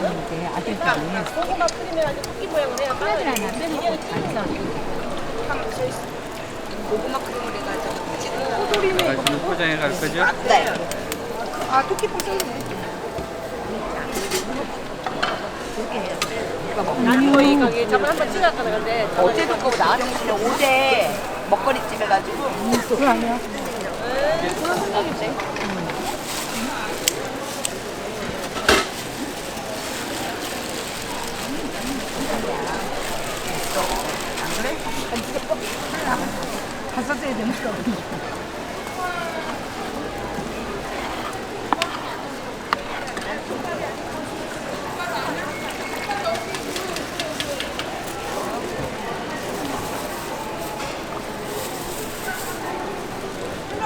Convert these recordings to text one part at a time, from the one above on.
이렇게 아들들이 고구마 크림에 아주 토끼 모양을 해야 하나들 하나 빼놓고 잘 써. 고구마 크림을 해가지고 아, 지금 포장해 갈 거죠? 아 토끼 뽕 썰네 저희 가게 저번 한번 찍었거든 근데 어제도 그거 나한테 그냥 5대 먹거리집 해가지고 그거 아니야? 그런 생각인데 다 써줘야 되는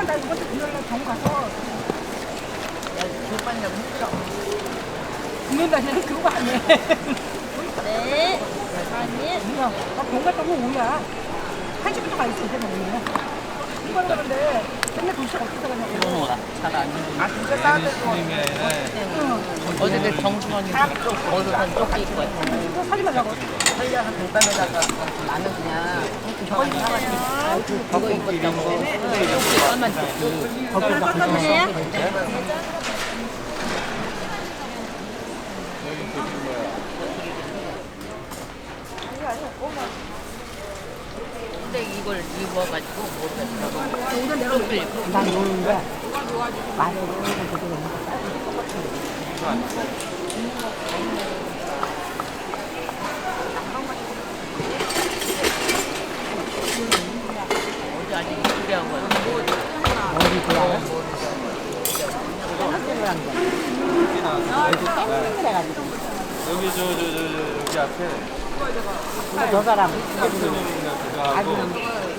거나 이것도 금요일날 병 가서 교육반 좀 힘들어 금요일 날에는 그거 안 해. 네 아니 뭐야? 나병 갔다 오면 오야. 한 시부터 가 있어, 이제 오늘. 이거는 그런데 맨날 도시락 어디서 가냐고. 아 진짜 싸는데 스님이 아니라 어제들 정주머니 어디서 쫓기 있고 이거 사지 말라고. 살려서 백반에다가 나는 그냥 저거 사가지고 저거 입고 있던 거 쪽지 뻔한 쪽지 거기다 그냥 근데 이걸 입어가지고 쪽지 입고. 난 말을 노는 거 되게 어제 아직 준비한 거야 어디 좋아요? 생각을 한 거야. 생각을 해가지고. 여기 저저저 저 여기 앞에 저 사람 하고 아주는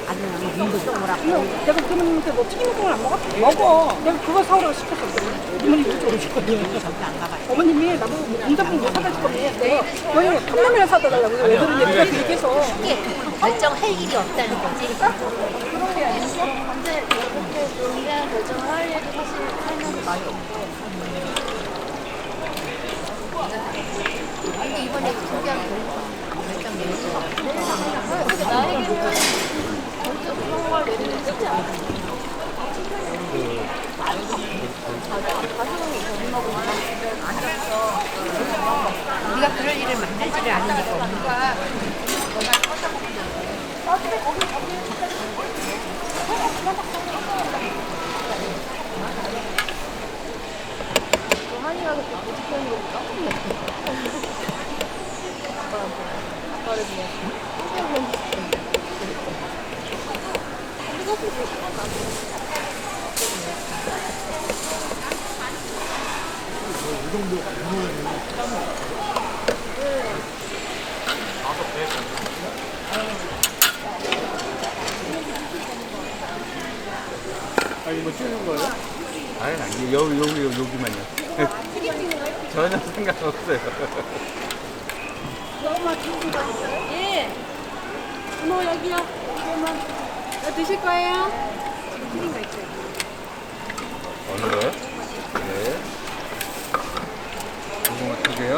아주는 민도 쪼그라고. 내가 그러면 뭐 튀김 콩을 안 먹어? 먹어. 내가 그거 사오라고 시켰어. 어머니 그쪽으로 시켰거든. 저기 안 가가지고 어머님이 나보고 공작품 뭐 사다 싶었는데 내가 여기 컵라면을 사다 달라고 그래서 왜 그러냐 내가 그 얘기해서 결정할 일이 없다는 거지 근데 이렇게 논의한 결정을 할 일도 사실 할머니 많이 없고 근데 이번에 준비한 결정 내에서 근데 나에게는 결정 그런 걸 내리는 쉽지 않아 가슴이 저림하고 앉아서 우리가 그럴 일을 만들지를 않으니까 우리가 또 한이가 그때 고집하는 거 깜짝 놀랐어 아빠한테 아빠를 위해 우리가 그렇게 시간 나고 아 이거 찍는 거예요? 아니 아니 여기 여기 여기 여기만요. 전혀 상관없어요. 예. 어머 여기요. 이거만 어, 드실 거예요? 지금 튀김가 있어요. 어느 거요? 네. 고구마 두 개요?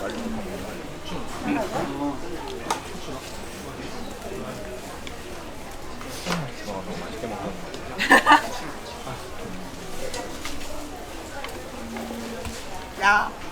어, 너무 맛있게 먹었 야.